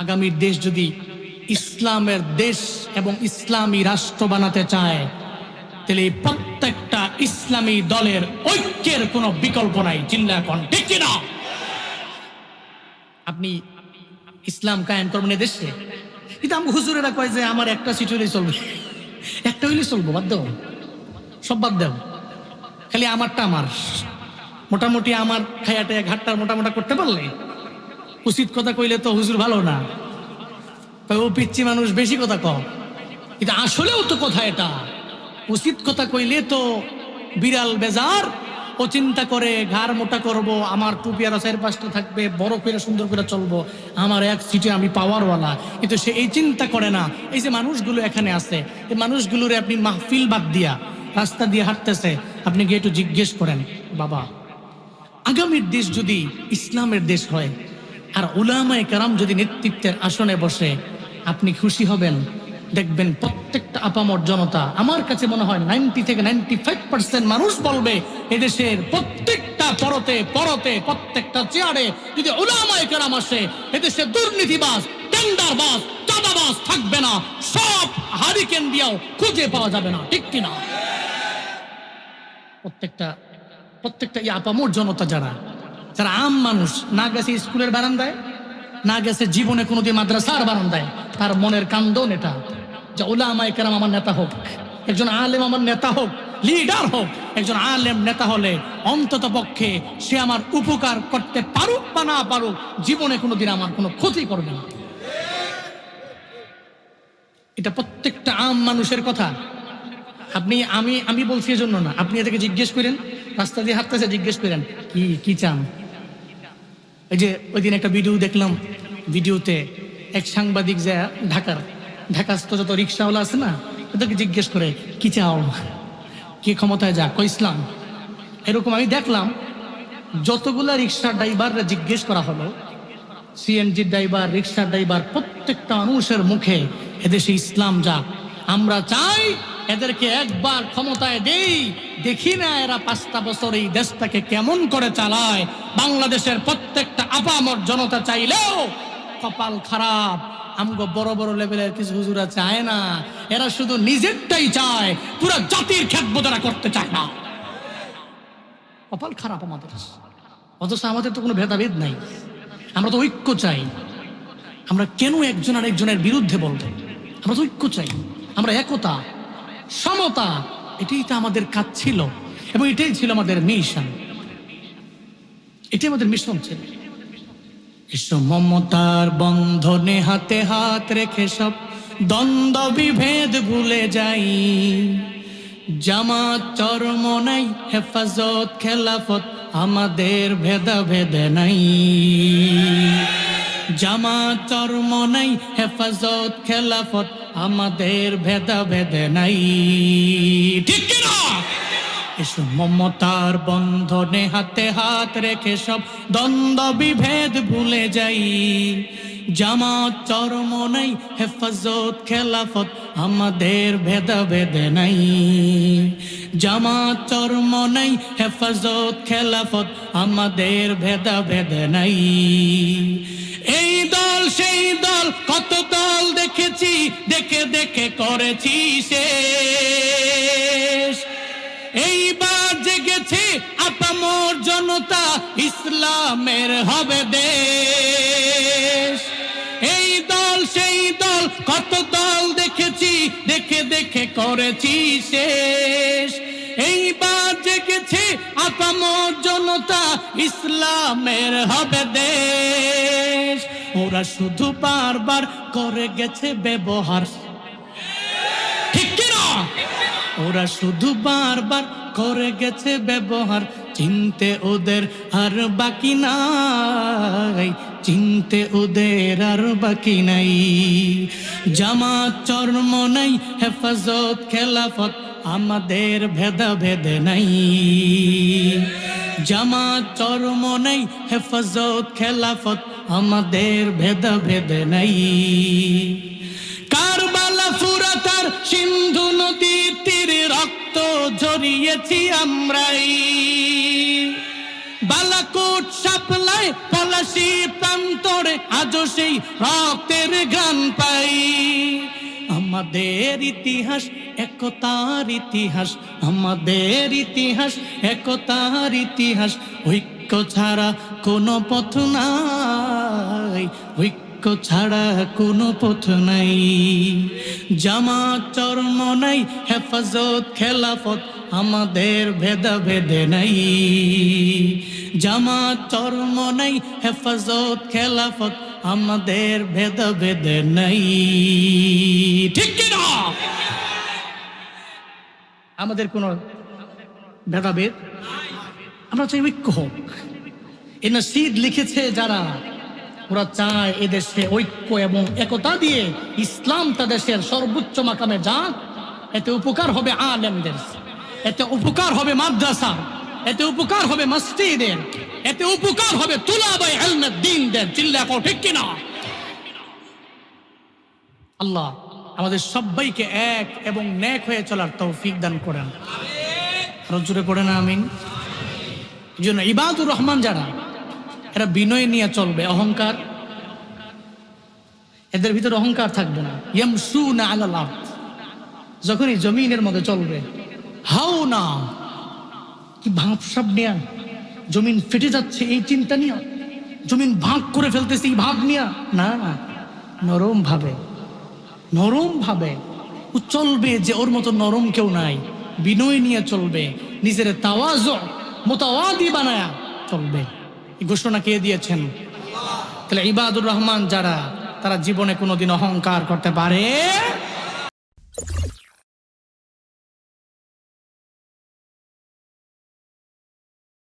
আগামীর দেশ যদি ইসলামের দেশ এবং ইসলামী রাষ্ট্র বানাতে চায়, তাহলে প্রত্যেকটা ইসলামী দলের ঐক্যের কোনো বিকল্প নাই, চিল্লা এখন, ঠিক কিনা? আপনি ইসলাম কায়েম করবেন দেশে? কিন্তু আমি হুজুরেরা কয় যে আমার একটা সিট হইলেই চলবে। একটা হইলে চলবো, বাদ দাও। সব বাদ দাও। খালি আমারটা আমার। মোটামুটি আমার খায়াটে ঘাটটার মোটা মোটা করতে পারলে উচিত কথা কইলে তো হুজুর ভালো না। ও পিচ্ছি মানুষ বেশি কথা কম কিন্তু আসলেও তো কথা এটা। উচিত কথা কইলে তো বিড়াল বেজার। ও চিন্তা করে, ঘাড় মোটা করব, আমার টুপি আর চার পাঁচটা থাকবে, বড় করে, সুন্দর করে চলবো। আমার এক সিটে আমি পাওয়ারওয়ালা। কিন্তু সে এই চিন্তা করে না। এই যে মানুষগুলো এখানে আছে, এই মানুষগুলোরে আপনি মাহফিল বাদ দিয়া, রাস্তা দিয়ে হাঁটতেছে, আপনি গিয়ে একটু জিজ্ঞেস করেন, বাবা, আগামীর দেশ যদি ইসলামের দেশ হয় আর উলামায়ে কারাম যদি নেতৃত্বের আসনে বসে, আপনি খুশি হবেন। দেখবেন প্রত্যেকটা আপামর জনতা, আমার কাছে মনে হয় নাইনটি থেকে নাইনটি ফাইভ পার্সেন্ট মানুষ বলবে, এদেশের প্রত্যেকটা পরতে পরতে, প্রত্যেকটা চেয়ারে যদি উলামায়ে কারাম আসে, এদেশে দুর্নীতিবাজ, টেন্ডারবাজ, চাঁদাবাজ থাকবে না। সব হারিকেন দিয়াও খুঁজে পাওয়া যাবে না, ঠিক কিনা? প্রত্যেকটা প্রত্যেকটা এই আপামর জনতা যারা যারা আম মানুষ, না গেছে স্কুলের বারান্দায়, না গেছে জীবনে কোনোদিন মাদ্রাসার বারান্দায়, তার মনের কান্দন এটা। যে ওলা আমায় কেরাম আমার নেতা হোক, একজন আলেম আমার নেতা হোক লিডার হোক, একজন আলেম নেতা হলে অন্তত পক্ষে সে আমার উপকার করতে পারুক বা না পারুক, জীবনে কোনোদিন আমার কোনো ক্ষতি করবে না। এটা প্রত্যেকটা আম মানুষের কথা। আপনি, আমি আমি বলছি এজন্য না, আপনি এটাকে জিজ্ঞেস করেন, রাস্তা দিয়ে হাঁটতেছে জিজ্ঞেস করেন, কি কি চান? এই যে ওই দিন একটা ভিডিও দেখলাম ভিডিওতে এক সাংবাদিক যে ঢাকার ঢাকাস্থ যত রিক্সাওয়ালা আছে না, ওদেরকে জিজ্ঞেস করে, কি চাও? কি ক্ষমতায় যা কই ইসলাম? এরকম আমি দেখলাম, যতগুলা রিক্সার ড্রাইভাররা জিজ্ঞেস করা হলো সিএনজি ড্রাইভার, রিক্সা ড্রাইভার, প্রত্যেকটা মানুষের মুখে, এদেশে ইসলাম যাক, আমরা চাই এদেরকে একবার ক্ষমতায় দেই, দেখি না এরা পাঁচটা বছর এই দেশটাকে কেমন করে চালায়। বাংলাদেশের প্রত্যেকটা আপামর জনতা চাইলেও কপাল খারাপ। আমগো বড় বড় লেভেলের কিছু হুজুরা চায় না। এরা শুধু নিজেরটাই চায়, পুরো জাতির খ্যাতব তারা করতে চায় না। কপাল খারাপ আমাদের। অথচ আমাদের তো কোনো ভেদাভেদ নাই। আমরা তো ঐক্য চাই। আমরা কেন একজন আর একজনের বিরুদ্ধে বলব আমরা তো ঐক্য চাই। আমরা একতা। সমতা, এটাই তো আমাদের কাজ ছিল এবং এটাই ছিল আমাদের মিশন। এটাই আমাদের মিশন ছিল। এসো মমতার বন্ধনে হাতে হাত রেখে সব দ্বন্দ্ব বিভেদ ভুলে যাই। জামাত চরম নাই, হেফাজত, খেলাফত আমাদের ভেদা ভেদে নাই। জামাত চরম নাই, হেফাজত, খেলাফত আমাদের ভেদা ভেদে নাই। ঠিক না? মমতার বন্ধনে হাতে হাত রেখে সব দ্বন্দ্ব বিভেদ ভুলে যাই। জামাত চরম নাই, হেফাজত, খেলাফত আমাদের ভেদা ভেদে নাই। জামাত চরম নাই, হেফাজত, খেলাফত আমাদের ভেদা ভেদে নাই। এই দল, সেই দল, কত দল দেখেছি, দেখে দেখে করেছি শেষ। এইবার জেগেছে আপামর জনতা, ইসলামের হবে দেশ। দল দেখেছি, দেখে দেখে করেছি শেষ। এইবার জেগেছে আপামর জনতা, ইসলামের হবে দেশ। ওরা শুধু বারবার করে গেছে ব্যবহার। ঠিক কিনা ওরা শুধু বারবার করে গেছে ব্যবহার। চিনতে ওদের আর বাকি নাই। চিনতে ওদের আর বাকি নাই। জামাত, চর্ম নাই, হেফাজত, খেলাফত, আমাদের ভেদা ভেদে নাই। জামাত, চর্ম নাই, হেফাজত, খেলাফত, আমাদের ভেদা ভেদে নাই। কারবালা ফুরাতার সিন্ধু নদীর তীরে রক্ত ঝরিয়েছি আমরাই। কালাকোট সাপলাই পলাশি প্রান্তরে আজও সেই রক্তের গান পাই। আমাদের ইতিহাস, একতার ইতিহাস, আমাদের ইতিহাস, একতার ইতিহাস, ঐক্য ছাড়া কোনো পথ নাই, ঐক্য ছাড়া কোনো পথ নাই। জামাত চর্ম নাই, হেফাজত, খেলাফত, আমাদের ভেদা ভেদে নাই। জামাত চর্ম নাই, হেফাজত, খেলাফত আমাদের ভেদা ভেদে নাই। ঠিক কিনা? আমাদের কোনো ভেদাভেদ? আমরা চাই ঐক্য হোক। এ নসিদ লিখেছে যারা, ওরা চায় এদেশে ঐক্য এবং একতা দিয়ে ইসলাম তা দেশের সর্বোচ্চ মাকামে যাক। এতে উপকার হবে আলেমদের। এতে উপকার হবে মাদ্রাসা এতে উপকার হবে মসজিদের, এতে উপকার হবে তুলাবাই হেলমেট দিনদের চিল্লা কো ঠিক কিনা? আল্লাহ আমাদের সবাইকে এক এবং ন্যাক হয়ে চলার তৌফিক দান করেন। জুড়ে পড়ে না, আমিন? এই জন্য ইবাদুর রহমান যারা, এরা বিনয় নিয়ে চলবে। অহংকার, এদের ভিতরে অহংকার থাকবে না। ইয়ামসু না আলাল যখনই জমিনের মধ্যে চলবে। হাও না কি ভাবসাব নিয়া? জমিন ফেটে যাচ্ছে, এই চিন্তা নিয়ে। জমিন ভাগ করে ফেলতেছে, এই ভাব নিয়া। না, নরম ভাবে নরম ভাবে ও চলবে যে ওর মতো নরম কেউ নাই। বিনয় নিয়ে চলবে, নিজের তাওয়াজ মোতাওয়াদি বানায়া চলবে। এই ঘোষণা কে দিয়েছেন? তাহলে ইবাদুর রহমান যারা, তারা জীবনে কোনোদিন অহংকার করতে পারে।